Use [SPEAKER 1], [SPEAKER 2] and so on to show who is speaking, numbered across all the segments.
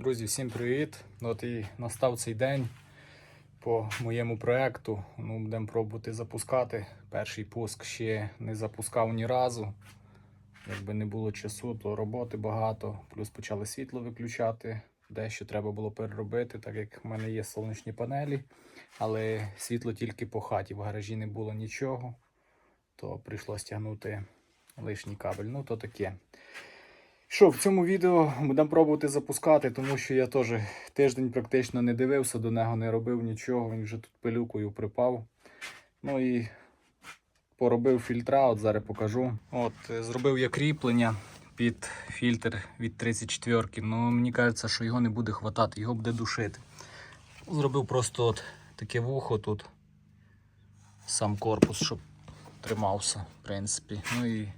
[SPEAKER 1] Друзі, всім привіт! От і настав цей день по моєму проекту. Ну, будемо пробувати запускати. Перший пуск ще не запускав ні разу. Якби не було часу, то роботи багато. Плюс почали світло виключати. Дещо треба було переробити, так як в мене є сонячні панелі, але світло тільки по хаті. В гаражі не було нічого, то прийшлося тягнути лишній кабель. Ну, то таке. Що, в цьому відео будемо пробувати запускати, тому що я теж тиждень практично не дивився, до нього не робив нічого, він вже тут пилюкою припав. Ну і поробив фільтра, от зараз покажу. От, е, зробив я кріплення під фільтр від 34 Ну, мені кажеться, що його не буде хватати, його буде душити. Зробив просто от таке вухо тут, сам корпус, щоб тримався, в принципі. Ну і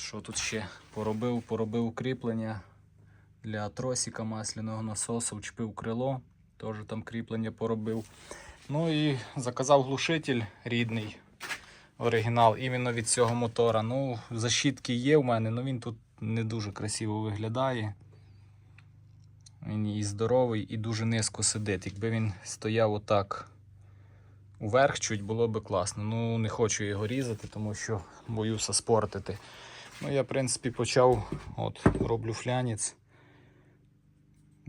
[SPEAKER 1] що тут ще? Поробив, поробив кріплення для тросика масляного насосу, вчепив крило, теж там кріплення поробив. Ну і заказав глушитель рідний, оригінал, іменно від цього мотора. Ну, защітки є в мене, але він тут не дуже красиво виглядає. Він і здоровий, і дуже низько сидить. Якби він стояв отак уверх, чуть було би класно. Ну, не хочу його різати, тому що боюся спортити. Ну, я, в принципі, почав, от, роблю флянець,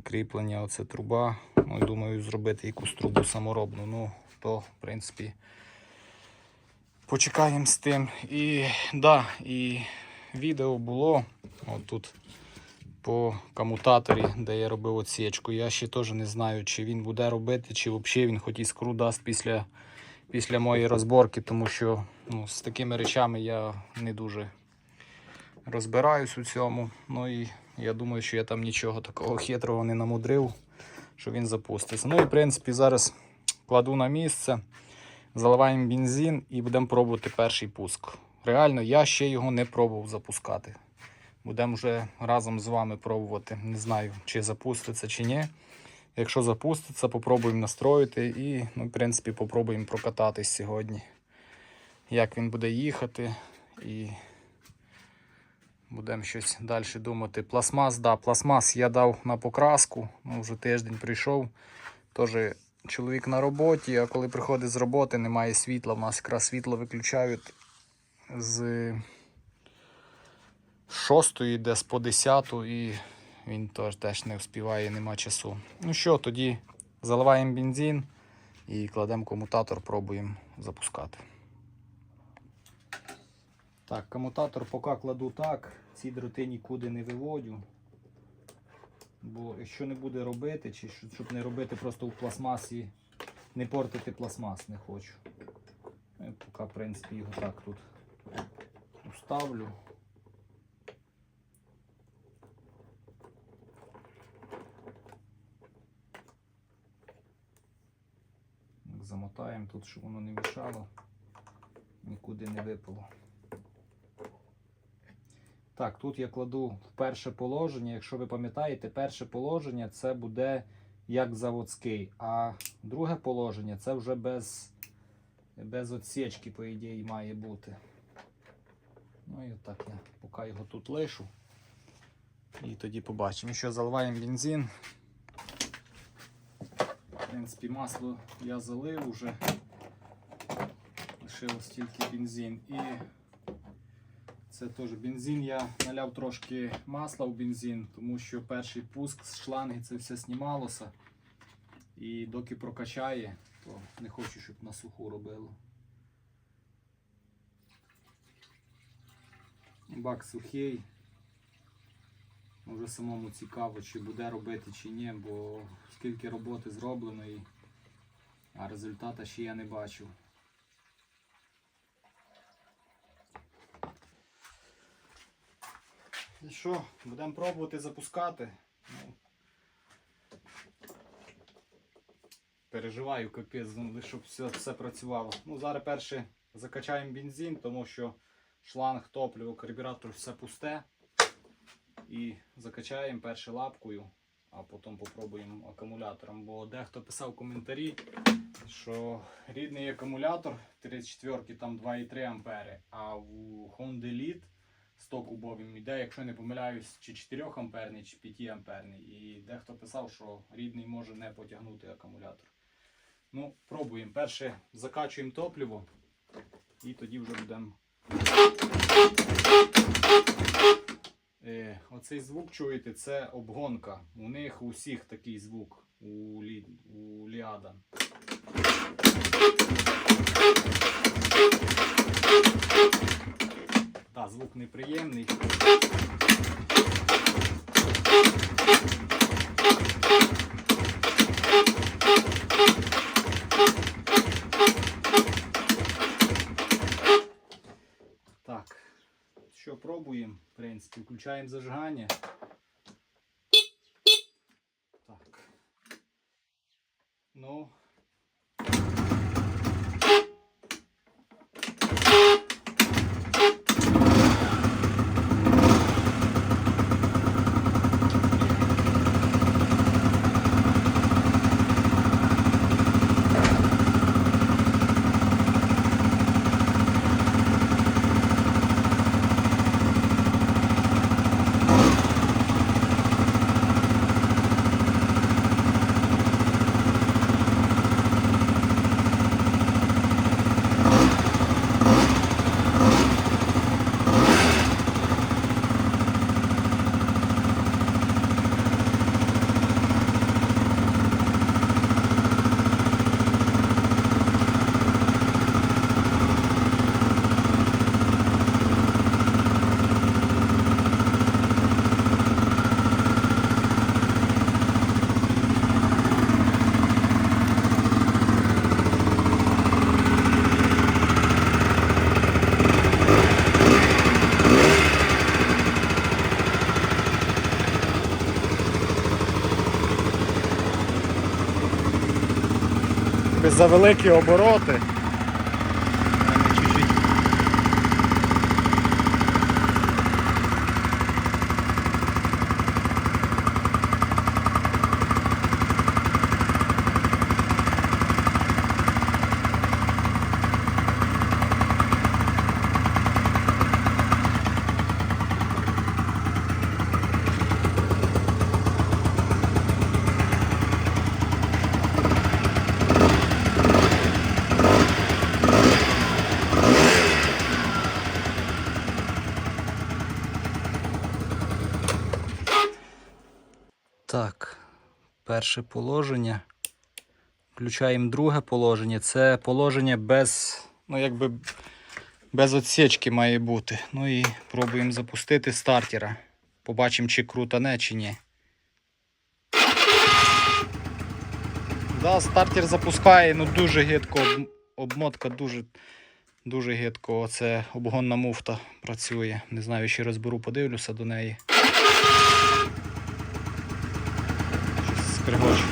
[SPEAKER 1] кріплення, оце труба. Ну, думаю, зробити якусь трубу саморобну. Ну, то, в принципі, почекаємо з тим. І, да, і відео було от тут по комутаторі, де я робив отсічку. Я ще теж не знаю, чи він буде робити, чи взагалі він хоч іскру дасть після, після моєї розборки, тому що ну, з такими речами я не дуже розбираюсь у цьому. Ну і я думаю, що я там нічого такого хитрого не намудрив, що він запуститься. Ну і в принципі зараз кладу на місце, заливаємо бензин і будемо пробувати перший пуск. Реально, я ще його не пробував запускати. Будемо вже разом з вами пробувати. Не знаю, чи запуститься, чи ні. Якщо запуститься, попробуємо настроїти і, ну, в принципі, попробуємо прокататись сьогодні. Як він буде їхати. І Будемо щось далі думати. Пластмас, да, пластмас я дав на покраску. Ну, вже тиждень прийшов. Теж чоловік на роботі, а коли приходить з роботи, немає світла. У нас якраз світло виключають з 6 десь по 10 і він теж, теж не вспіває, нема часу. Ну що, тоді заливаємо бензин і кладемо комутатор, пробуємо запускати. Так, комутатор поки кладу так, ці дроти нікуди не виводю. Бо якщо не буде робити, чи щоб- не робити просто в пластмасі, не портити пластмас не хочу. Ну, і Поки, в принципі, його так тут уставлю. Замотаємо тут, щоб воно не мішало, нікуди не випало. Так, тут я кладу перше положення. Якщо ви пам'ятаєте, перше положення це буде як заводський, а друге положення це вже без, без отсічки, по ідеї, має бути. Ну і отак я поки його тут лишу. І тоді побачимо. Що заливаємо бензин. В принципі, масло я залив уже. Лишилось тільки бензин. І це теж бензин. Я наляв трошки масла в бензин, тому що перший пуск з шланги це все знімалося. І доки прокачає, то не хочу, щоб на суху робило. Бак сухий. Вже самому цікаво, чи буде робити, чи ні, бо скільки роботи зроблено, а результата ще я не бачу. І що, будемо пробувати запускати. Ну, переживаю, капець, ну, щоб все, все працювало. Ну, зараз перше закачаємо бензин, тому що шланг топлива, карбюратор все пусте. І закачаємо перше лапкою, а потім попробуємо акумулятором. Бо дехто писав коментарі, що рідний акумулятор 34 там 2,3 ампери, а у Honda Elite 100 кубовим іде, якщо не помиляюсь, чи 4 амперний, чи 5 амперний. І дехто писав, що рідний може не потягнути акумулятор. Ну, пробуємо. Перше закачуємо топливо і тоді вже будемо. Е, оцей звук чуєте, це обгонка. У них у всіх такий звук у, лі, у Ліада. Звук неприємний. Так, що пробуємо? В принципі, включаємо зажигання. Так. Ну. За великі обороти. Так, перше положення. Включаємо друге положення. Це положення без, ну якби без отсічки має бути. Ну і пробуємо запустити стартера. Побачимо, чи крутане, чи ні. Да, стартер запускає, ну дуже гидко. Обмотка дуже, дуже гидко. Оце обгонна муфта працює. Не знаю, ще розберу, подивлюся до неї. Скригоче.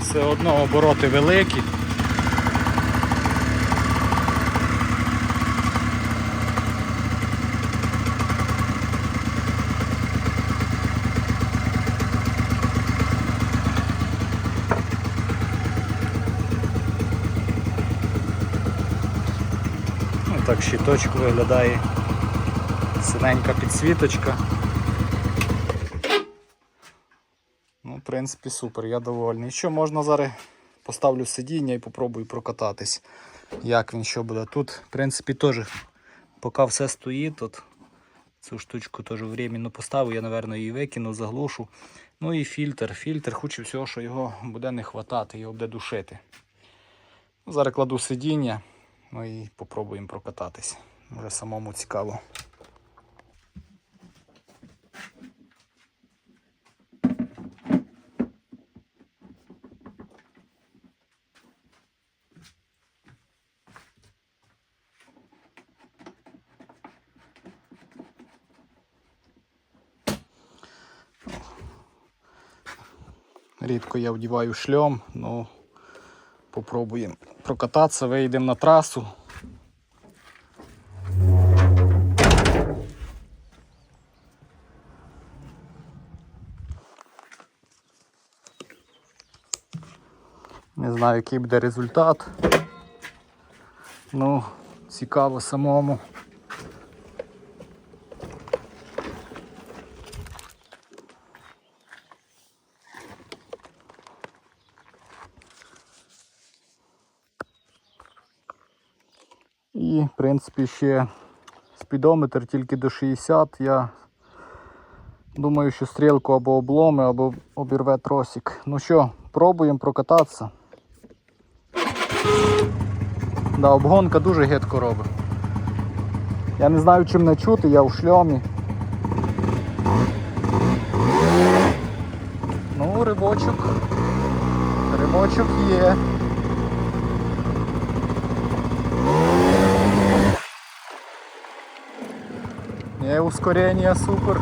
[SPEAKER 1] Все одно обороти великі. Так щиточок виглядає. Синенька підсвіточка. Ну, в принципі, супер, я довольний. Що можна зараз поставлю сидіння і попробую прокататись. Як він що буде. Тут, в принципі, теж, поки все стоїть, тут цю штучку теж временно поставив, я, напевно, її викину, заглушу. Ну і фільтр. Фільтр, хоче всього, що його буде не хватати, його буде душити. Ну, Зараз кладу сидіння, ну і попробуємо прокататись. Може самому цікаво. Рідко я вдіваю шльом, ну Попробуємо прокататися, вийдемо на трасу. Не знаю, який буде результат. Ну, цікаво самому. Принципі, ще спідометр тільки до 60. Я думаю, що стрілку або обломи, або обірве тросик. Ну що, пробуємо прокататися. Да, обгонка дуже гидко робить. Я не знаю, чим не чути, я у шльомі. Ну, рибочок. Рибочок є. Не, ускорение супер.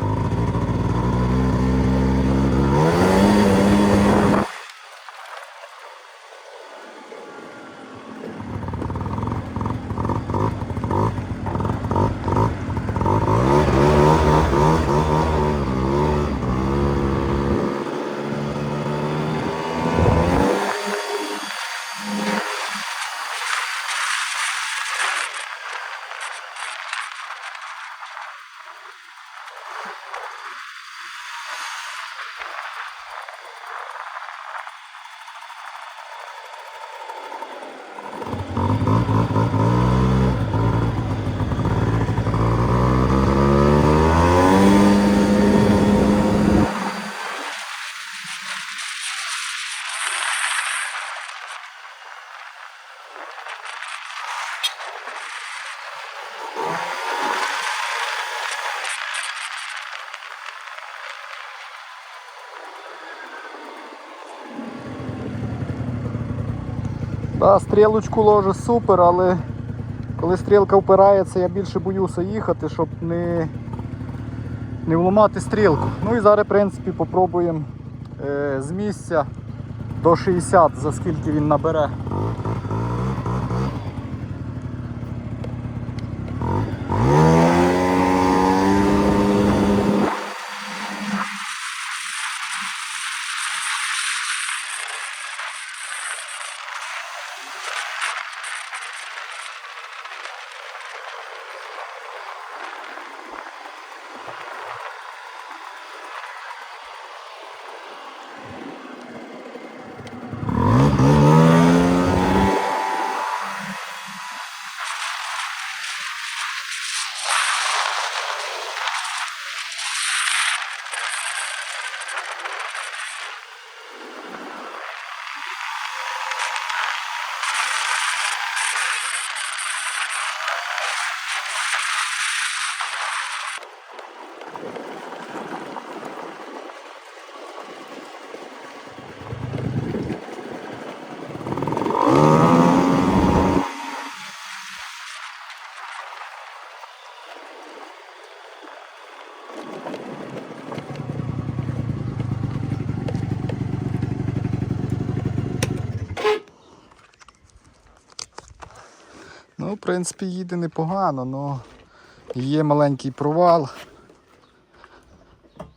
[SPEAKER 1] Да, стрілочку ложе супер, але коли стрілка впирається, я більше боюся їхати, щоб не, не вламати стрілку. Ну і зараз, в принципі, попробуємо е, з місця до 60, за скільки він набере. Принципі, їде непогано, але є маленький провал.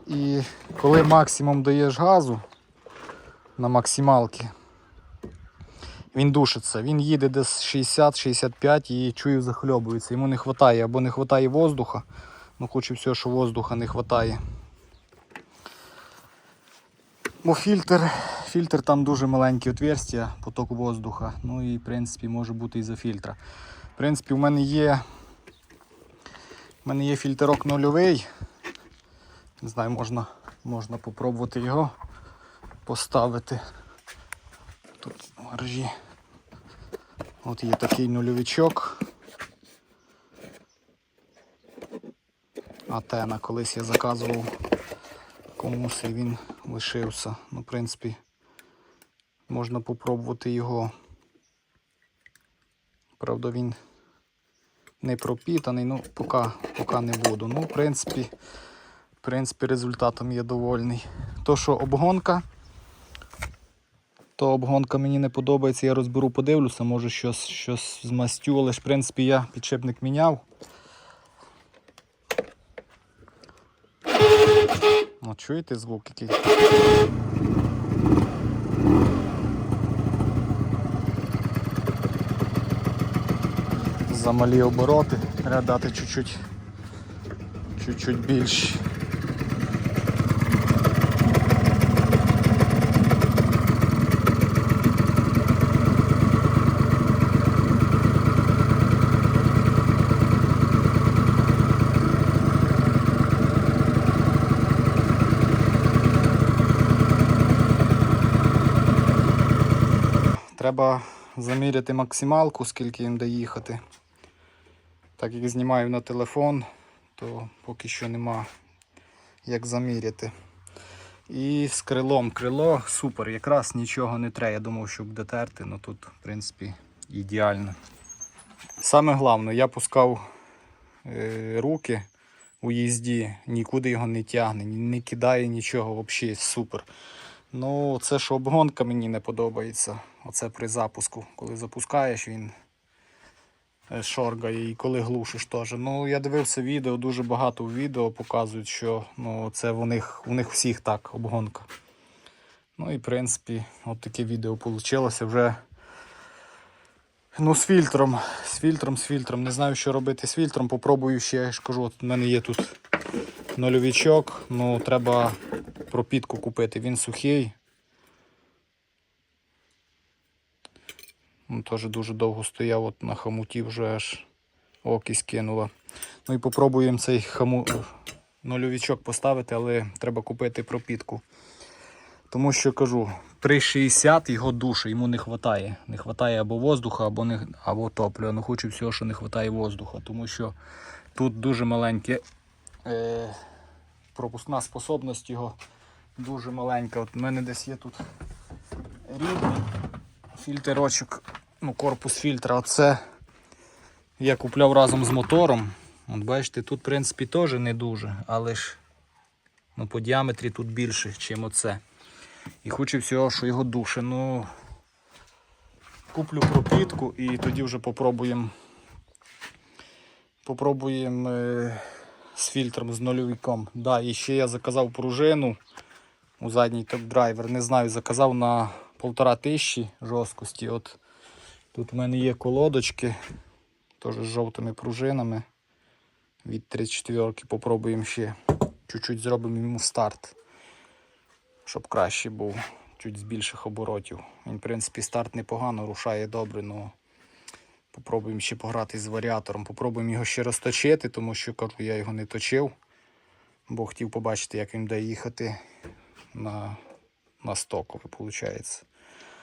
[SPEAKER 1] І коли максимум даєш газу на максималки, він душиться. Він їде десь 60-65 і чую захльобується. Йому не вистачає або не вистачає воздуха. Ну, хоче все, що воздуха не вистачає. Бо фільтр, фільтр там дуже маленькі отверстия, поток воздуха. Ну і в принципі може бути і за фільтра. В принципі, у мене є. У мене є фільтрок нульовий. Не знаю, можна, можна попробувати його поставити. Тут в. От є такий нульовичок. Атена колись я заказував комусь і він лишився. Ну, в принципі, можна попробувати його. Правда, він не пропітаний, ну поки, поки не буду. Ну, в принципі, в принципі, результатом є довольний. То, що обгонка, то обгонка мені не подобається, я розберу, подивлюся, може щось, щось з мастю, але ж в принципі я підшипник міняв. О, чуєте звук який? Замалі обороти. Треба дати чуть-чуть, чуть-чуть більш. Треба заміряти максималку, скільки їм де їхати. Так як знімаю на телефон, то поки що нема як заміряти. І з крилом. Крило супер, якраз нічого не треба. Я думав, що буде терти, але тут, в принципі, ідеально. Саме головне, я пускав е, руки у їзді, нікуди його не тягне, не кидає нічого, взагалі супер. Ну, це що обгонка мені не подобається. Оце при запуску. Коли запускаєш, він шоргає і коли глушиш теж. Ну, я дивився відео, дуже багато відео показують, що ну, це в них, у них всіх так, обгонка. Ну і в принципі, от таке відео вийшло вже. Ну, з фільтром, з фільтром, з фільтром. Не знаю, що робити з фільтром. Попробую ще, я ж кажу, от у мене є тут нульовичок. Ну, треба пропітку купити. Він сухий. Теж дуже довго стояв от на хамуті, вже аж окись кинуло. Ну і попробуємо цей хаму... нульовичок поставити, але треба купити пропітку. Тому що кажу, при 60 його душе, йому не вистачає. Не вистачає або воздуха, або, не, або топлива. Ну хочу всього, що не вистачає воздуха, тому що тут дуже маленьке е, пропускна способність його дуже маленька. От у мене десь є тут рідний фільтрочок, ну, корпус фільтра. Оце я купляв разом з мотором. От бачите, тут в принципі теж не дуже, але ж ну, по діаметрі тут більше, ніж оце. І хочу всього, що його душе. Ну, куплю пропітку і тоді вже попробуємо попробуємо е, з фільтром, з нульовиком. Да, і ще я заказав пружину у задній топ-драйвер. Не знаю, заказав на полтора тисячі жорсткості. От тут у мене є колодочки, теж з жовтими пружинами. Від 34 Попробуємо ще. Чуть-чуть зробимо йому старт щоб краще був, чуть з більших оборотів. Він, в принципі, старт непогано, рушає добре, але попробуємо ще пограти з варіатором. Попробуємо його ще розточити, тому що кажу, я його не точив, бо хотів побачити, як він буде їхати на, на стокове, виходить.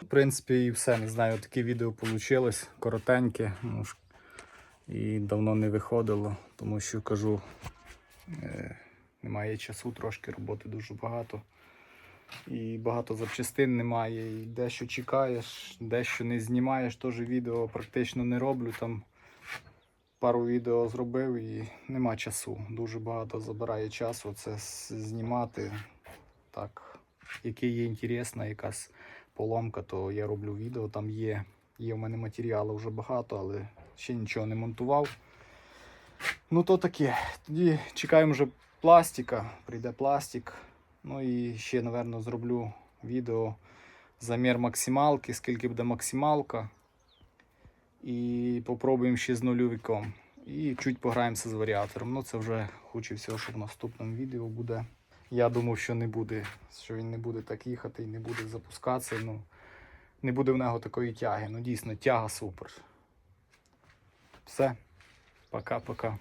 [SPEAKER 1] В принципі, і все. Не знаю, таке відео вийшло, коротеньке. І давно не виходило, тому що кажу, е, немає часу, трошки роботи дуже багато і багато запчастин немає. І дещо чекаєш, дещо не знімаєш. Теж відео практично не роблю. Там пару відео зробив і нема часу. Дуже багато забирає часу це знімати. Так, яке є інтересна, якась поломка, то я роблю відео. Там є, є в мене матеріалу вже багато, але ще нічого не монтував. Ну то таке. Тоді чекаємо вже пластика. Прийде пластик. Ну і ще, напевно, зроблю відео замір максималки, скільки буде максималка. І попробуємо ще з нульовиком. І чуть пограємося з варіатором. Ну це вже хочу всього, що в наступному відео буде. Я думав, що не буде, що він не буде так їхати і не буде запускатися. Ну, не буде в нього такої тяги. Ну дійсно, тяга супер. Все. Пока-пока.